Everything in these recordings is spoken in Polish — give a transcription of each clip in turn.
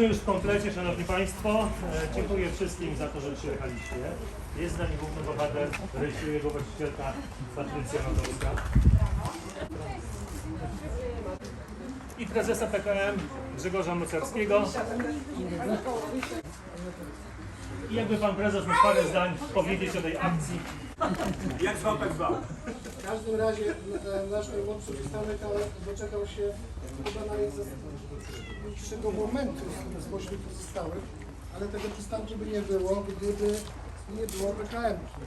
Jesteśmy już w komplecie, Szanowni Państwo. E, Dziękuję wszystkim za to, że przyjechaliście. Jest z nami główny bohater, Rysiu, jego właścicielka Patrycja Nadolska. I prezesa PKM Grzegorza Mocarskiego. I jakby pan prezes mógł parę zdań powiedzieć o tej akcji. Jak zwał, tak zwał. W każdym razie e, nasz najmłodszy przystanek, ale doczekał się chyba najbliższego momentu spośród pozostałych, ale tego przystanku by nie było, gdyby nie było PKM-ki.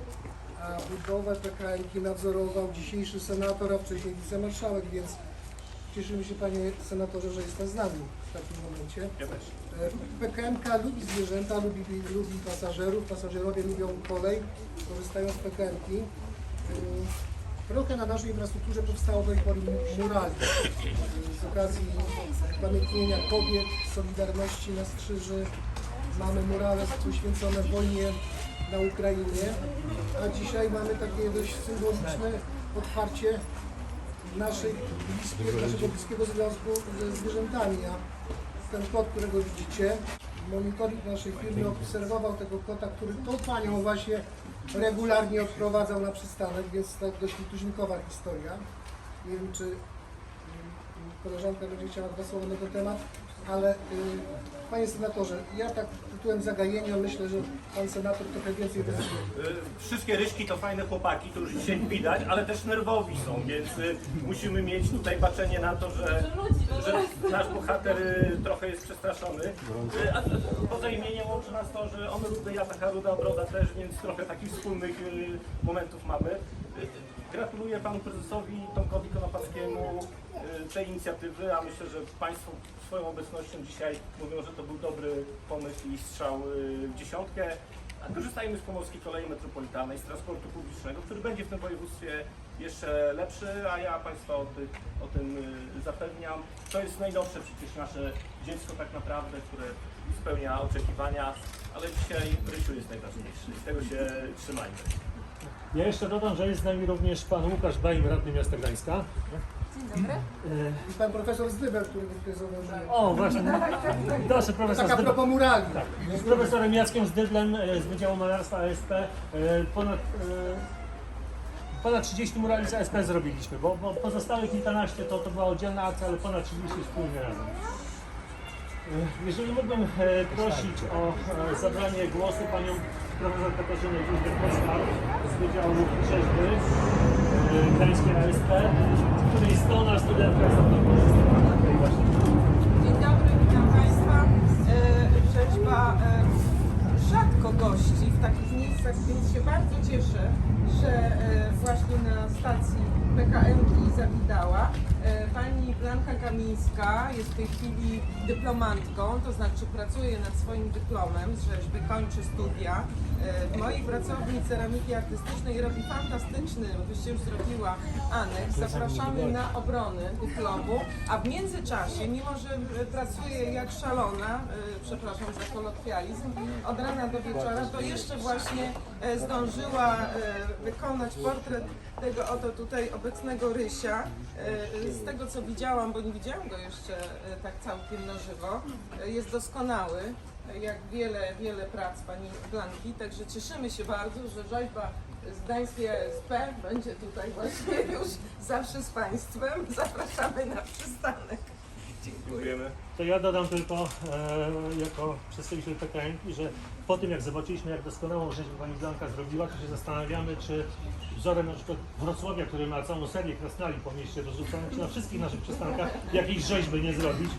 A budowę PKM-ki nadzorował dzisiejszy senator, a wcześniej wicemarszałek, więc cieszymy się panie senatorze, że jest pan z nami w takim momencie. Ja też. E, PKM-ka lubi zwierzęta, lubi, lubi pasażerów, pasażerowie lubią kolej, korzystają z PKM-ki. Trochę na naszej infrastrukturze powstało do tej pory murali z okazji upamiętnienia kobiet, Solidarności na Strzyży. Mamy murale poświęcone wojnie na Ukrainie, a dzisiaj mamy takie dość symboliczne otwarcie naszej bliskiej, naszego bliskiego związku ze zwierzętami. A ten kot, którego widzicie, monitoring naszej firmy obserwował tego kota, który tą panią właśnie regularnie odprowadzał na przystanek, więc tak dość tuzinkowa historia. Nie wiem, czy koleżanka będzie chciała dwa słowa na ten temat, ale y, panie senatorze, ja tak tytułem zagajenia myślę, że pan senator trochę więcej. Y, Wszystkie ryśki to fajne chłopaki, to już dzisiaj widać, ale też nerwowi są, więc y, musimy mieć tutaj baczenie na to, że, że nasz bohater y, trochę jest przestraszony. Y, A poza imieniem łączy nas to, że on rudy, ja taka ruda broda też, więc trochę takich wspólnych y, momentów mamy. Y, Gratuluję panu prezesowi Tomkowi Konopackiemu y, tej inicjatywy, a myślę, że państwo swoją obecnością dzisiaj mówią, że to był dobry pomysł i strzał y, w dziesiątkę. A korzystajmy z Pomorskiej Kolei Metropolitalnej, z transportu publicznego, który będzie w tym województwie jeszcze lepszy, a ja Państwa o, ty, o tym y, zapewniam. To jest najnowsze przecież nasze dziecko tak naprawdę, które spełnia oczekiwania, ale dzisiaj Rysiu jest najważniejszy. Z tego się trzymajmy. Ja jeszcze dodam, że jest z nami również pan Łukasz Bajm, radny miasta Gdańska. Dzień dobry. E, I pan profesor Zdybel, który tutaj zauważyłem. O, właśnie. Proszę, profesor Tak a Zdyb- propos murali. Z profesorem Jackiem Zdydlem e, z Wydziału Malarstwa ASP e, ponad, e, ponad 30 murali z ASP zrobiliśmy, bo, bo pozostałe kilkanaście to, to była oddzielna akcja, ale ponad 30 wspólnie razem. E, Jeżeli mógłbym e, prosić o e, zabranie głosu panią profesor Katarzynę Józef-Polska z Wydziału Rzeźby e, Gdańskiej ASP, której strona studentka jest na tej właśnie Dzień dobry, witam Państwa. Rzeźba e, rzadko gości w takich miejscach, więc się bardzo cieszę, że właśnie na stacji PKM Pani Blanka Kamińska jest w tej chwili dyplomantką, to znaczy pracuje nad swoim dyplomem z rzeźby, kończy studia. E, W mojej pracowni ceramiki artystycznej robi fantastyczny, wyście już zrobiła aneks. Zapraszamy na obronę dyplomu, a w międzyczasie, mimo że pracuje jak szalona, e, przepraszam za kolokwializm, od rana do wieczora, to jeszcze właśnie e, zdążyła wykonać portret tego oto tutaj obecnego Rysia. Z tego co widziałam, bo nie widziałam go jeszcze e, tak całkiem na żywo, e, jest doskonały jak wiele, wiele prac pani Blanki, także cieszymy się bardzo, że rzeźba z Gdańskiej ASP będzie tutaj właśnie już zawsze z Państwem. Zapraszamy na przystanek. Dziękujemy. To ja dodam tylko e, jako przedstawiciel PKN, że po tym jak zobaczyliśmy jak doskonałą rzeźbę pani Blanka zrobiła, to się zastanawiamy, czy wzorem na przykład Wrocławia, który ma całą serię krasnali po mieście rozrzuconych, czy na wszystkich naszych przystankach jakiejś rzeźby nie zrobić.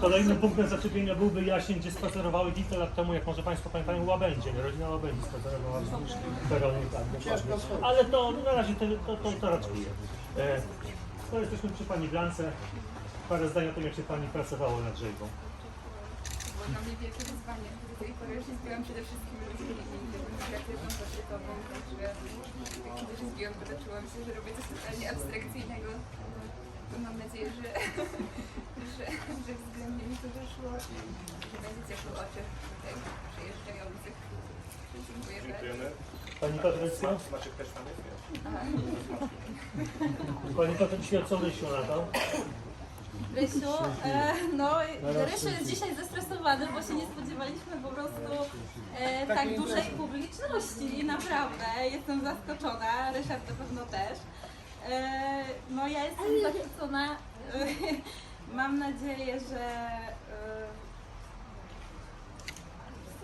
Kolejnym punktem zaczepienia byłby Jasień, gdzie spacerowały kilka lat temu, jak może Państwo pamiętają, Łabędzie, nie? rodzina Łabędzi spacerowała wzdłuż peronu, tak, dokładnie. Ale to na razie to, to, to, to raczej. E, to jesteśmy przy pani Blance. Parę zdań o tym, jak się Pani pracowało nad rzeźbą. było dla mnie wielkie wyzwanie. Do tej pory zbiłam przede wszystkim demonstracją portretową, także jak się zbiłam, to czułam się, że robię coś totalnie abstrakcyjnego. To mam nadzieję, że, że, że względnie mi to wyszło i że będzie ciepło oczy tutaj. Dziękujemy. Pani Patrycja? Maciek też? Pani Patrycja, co Rysiu na to? Rysiu, e, no Rysiu jest dzisiaj zestresowany, bo się nie spodziewaliśmy po prostu e, tak dużej publiczności i naprawdę jestem zaskoczona, Ryszard na pewno też. E, no ja jestem zachwycona. E, mam nadzieję, że e,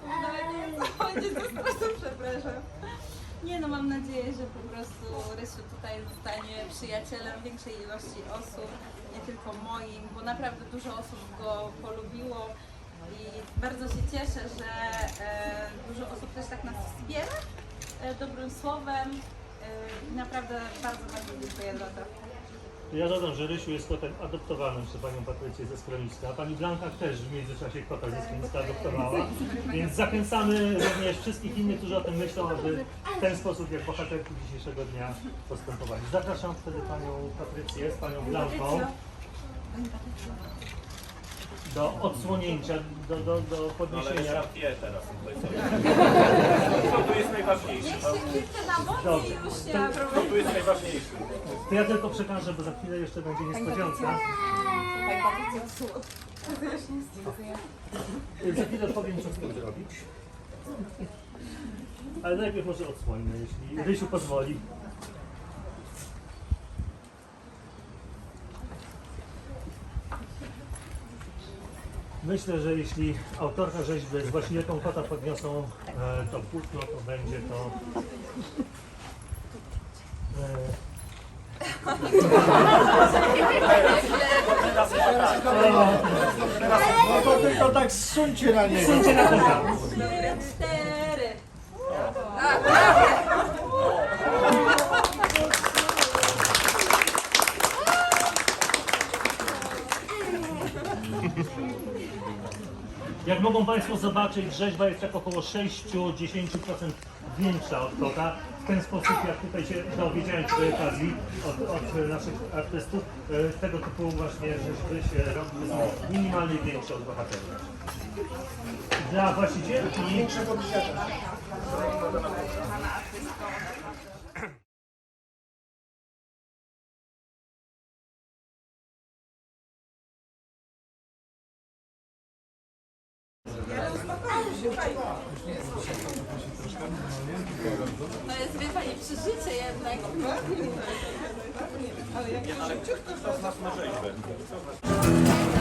nie stresu, przepraszam. Nie no, mam nadzieję, że po prostu Rysiu tutaj zostanie przyjacielem większej ilości osób, nie tylko moim, bo naprawdę dużo osób go polubiło i bardzo się cieszę, że e, dużo osób też tak nas wspiera e, dobrym słowem e, i naprawdę bardzo, bardzo dziękuję za to. Ja dodam, że Rysiu jest kotem adoptowanym przez panią Patrycję ze Skroniska. Pani Blanka też w międzyczasie kota ze Skroniska adoptowała. Więc zachęcamy również wszystkich innych, którzy o tym myślą, aby w ten sposób, jak bohaterki dzisiejszego dnia postępowali. Zapraszam wtedy panią Patrycję z panią Blanką do odsłonięcia, do, do, do Ale podniesienia. Ryszard je teraz tutaj sobie. To tu jest najważniejsze. Niech To, się kilka na boki Dobrze. i już To- nie ma to problemu. tu jest najważniejsze. To ja tylko przekażę, bo za chwilę jeszcze będzie niespodzianka. Za chwilę powiem, co z tym zrobić. Ale najpierw może odsłońmy, jeśli Rysiu pozwoli. Myślę, że jeśli autorka rzeźby z właścicielką kota podniosą e, to płótno, to będzie to e, No to tylko tak zsuńcie na niego. Cztery. Jak mogą Państwo zobaczyć, rzeźba jest tak około 6-10% większa od kota. W ten sposób, jak tutaj się dowiedziałem przy okazji od, od naszych artystów, e, tego typu właśnie rzeźby się robi minimalnie większe od bohaterów. Dla właścicielki To jest, wie Pani, przeżycie jednak. Ale kto z nas ma rzeźbę? Kto z nas-